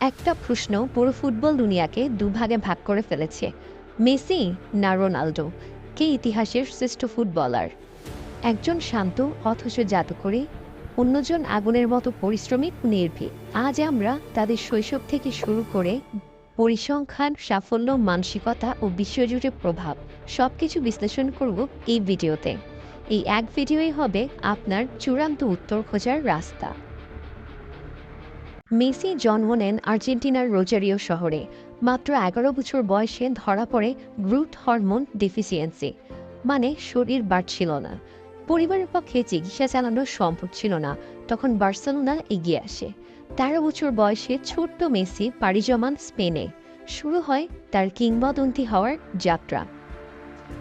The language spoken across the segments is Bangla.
একটা প্রশ্ন পুরো ফুটবল দুনিয়াকে দুভাগে ভাগ করে ফেলেছে। মেসি না রোনাল্ডো কে ইতিহাসের শ্রেষ্ঠ ফুটবলার? একজন শান্ত, অথচ জাদুকরী, অন্যজন আগুনের মতো পরিশ্রমিক নির্ভীক। আজ আমরা তাদের শৈশব থেকে শুরু করে পরিসংখ্যান, সাফল্য, মানসিকতা ও বিশ্বজুড়ে প্রভাব সব কিছু বিশ্লেষণ করব এই ভিডিওতে। এই এক ভিডিওই হবে আপনার চূড়ান্ত উত্তর খোঁজার রাস্তা। মেসি জন্ম নেন আর্জেন্টিনার রোজারিও শহরে। মাত্র এগারো বছর বয়সে ধরা পড়ে গ্রুথ হরমোন ডেফিসিয়েন্সি মানে শরীর বাড়ছিল না। পরিবারের পক্ষে চিকিৎসা চালানো সম্ভব ছিল না, তখন বার্সেলোনা এগিয়ে আসে। তেরো বছর বয়সে ছোট্ট মেসি পাড়ি জমান স্পেনে। শুরু হয় তার কিংবদন্তি হওয়ার যাত্রা।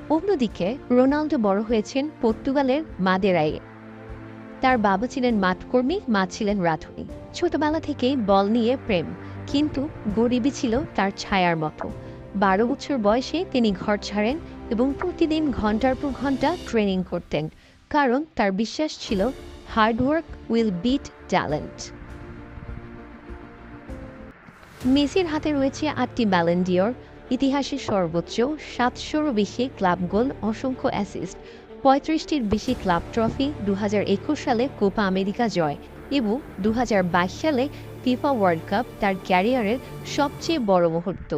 অন্যদিকে রোনাল্ডো বড় হয়েছেন পর্তুগালের মাদেরাইয়ে। তার বাবা ছিলেন মাঠকর্মী, মা ছিলেন রাঁধুনি। ছোটবেলা থেকেই বল নিয়ে প্রেম, কিন্তু গরিবই ছিল তার ছায়ার মতো। বারো বছর বয়সে তিনি ঘর ছাড়েন এবং প্রতিদিন ঘণ্টার পর ঘণ্টা ট্রেনিং করতেন, কারণ তার বিশ্বাস ছিল হার্ডওয়ার্ক উইল বিট ট্যালেন্ট মেসির হাতে রয়েছে আটটি ব্যালেন্ডিয়র ইতিহাসের সর্বোচ্চ সাতশোরও বেশি ক্লাব গোল অসংখ্য অ্যাসিস্ট পঁয়ত্রিশটির বেশি ক্লাব ট্রফি দু হাজার একুশ সালে কোপা আমেরিকা জয়। এবং দু সালে ফিফা ওয়ার্ল্ড কাপ তার ক্যারিয়ারের সবচেয়ে বড় মুহূর্ত।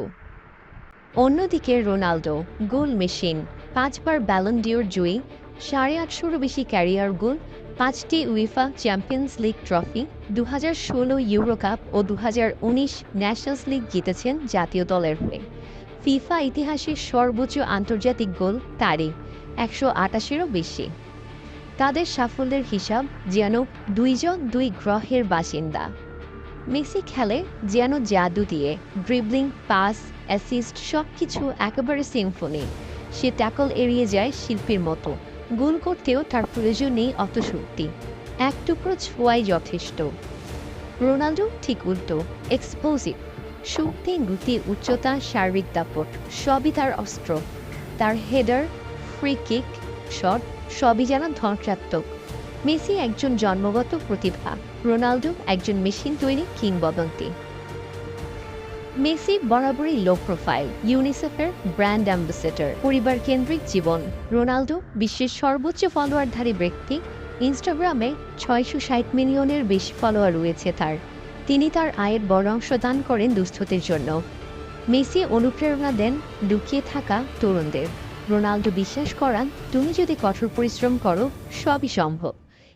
অন্যদিকে রোনালদো, গোল মেশিন, পাঁচবার ব্যালন্ডিওর জয়ী, সাড়ে আটশোরও বেশি ক্যারিয়ার গোল, পাঁচটি উইফা চ্যাম্পিয়ন্স লিগ ট্রফি দু হাজার ষোলো ইউরো কাপ ও দু হাজার উনিশ ন্যাশনালস লিগ জিতেছেন জাতীয় দলের হয়ে। ফিফা ইতিহাসের সর্বোচ্চ আন্তর্জাতিক গোল তারই, একশো আটাশেরও বেশি। তাদের সাফল্যের হিসাব যেন দুইজন দুই গ্রহের বাসিন্দা। মেসি খেলে যেন জাদু দিয়ে ড্রিবলিং, পাস, অ্যাসিস্ট সব কিছু একেবারে সিম্ফনি। সে ট্যাকল এড়িয়ে যায় শিল্পীর মতো। গোল করতেও তার প্রয়োজন নেই অত শক্তি। এক টুকরো ছোঁয়াই যথেষ্ট। রোনাল্ডো ঠিক উল্টো এক্সপ্লোসিভ শক্তি, গতি, উচ্চতা, শারীরিক দাপট সবই তার অস্ত্র। তার হেডার ফ্রি কিক শট সবই যেন ধ্বংসাত্মক মেসি একজন জন্মগত প্রতিভা রোনাল্ডো একজন মেশিন তৈরি কিংবদন্তি। মেসি বরাবরই লো প্রোফাইল ইউনিসেফের ব্র্যান্ড অ্যাম্বাসেডর পরিবার কেন্দ্রিক জীবন। রোনাল্ডো বিশ্বের সর্বোচ্চ ফলোয়ারধারী ব্যক্তি ইনস্টাগ্রামে ছয়শো ষাট মিলিয়নের বেশি ফলোয়ার রয়েছে তার। তিনি তার আয়ের বড় অংশ দান করেন দুস্থদের জন্য। মেসি অনুপ্রেরণা দেন লুকিয়ে থাকা তরুণদের। রোনাল্ডো বিশ্বাস করান, তুমি যদি কঠোর পরিশ্রম করো, সবই সম্ভব।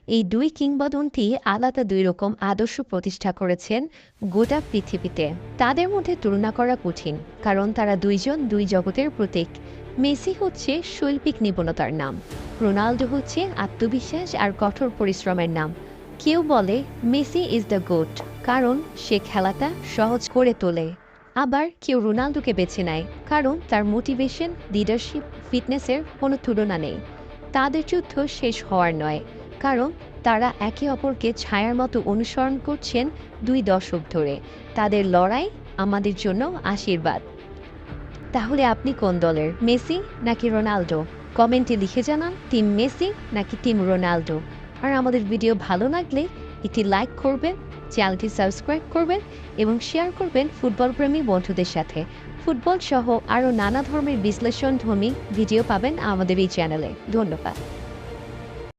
এই দুই কিংবদন্তি আলাদা দুই রকম আদর্শ প্রতিষ্ঠা করেছেন গোটা পৃথিবীতে। তাদের মধ্যে তুলনা করা কঠিন, কারণ তারা দুইজন দুই জগতের প্রতীক। মেসি হচ্ছে শৈল্পিক নিপুণতার নাম রোনাল্ডো হচ্ছে আত্মবিশ্বাস আর কঠোর পরিশ্রমের নাম। কেউ বলে, মেসি ইজ দ্য গোট, কারণ সে খেলাটা সহজ করে তোলে। আবার কেউ রোনাল্ডোকে বেছে নেয়, কারণ তার মোটিভেশন লিডারশিপ ফিটনেসের কোনো তুলনা নেই। তাদের যুদ্ধ শেষ হওয়ার নয়, কারণ তারা একে অপরকে ছায়ার মতো অনুসরণ করছেন দুই দশক ধরে। তাদের লড়াই আমাদের জন্য আশীর্বাদ। তাহলে আপনি কোন দলের, মেসি নাকি রোনাল্ডো কমেন্টে লিখে জানান, টিম মেসি নাকি টিম রোনাল্ডো আর আমাদের ভিডিও ভালো লাগলে এটি লাইক করবেন, চ্যানেলটি সাবস্ক্রাইব করবেন এবং শেয়ার করবেন ফুটবল প্রেমী বন্ধুদের সাথে। ফুটবল সহ আরও নানা ধরনের বিশ্লেষণধর্মী ভিডিও পাবেন আমাদের এই চ্যানেলে। ধন্যবাদ।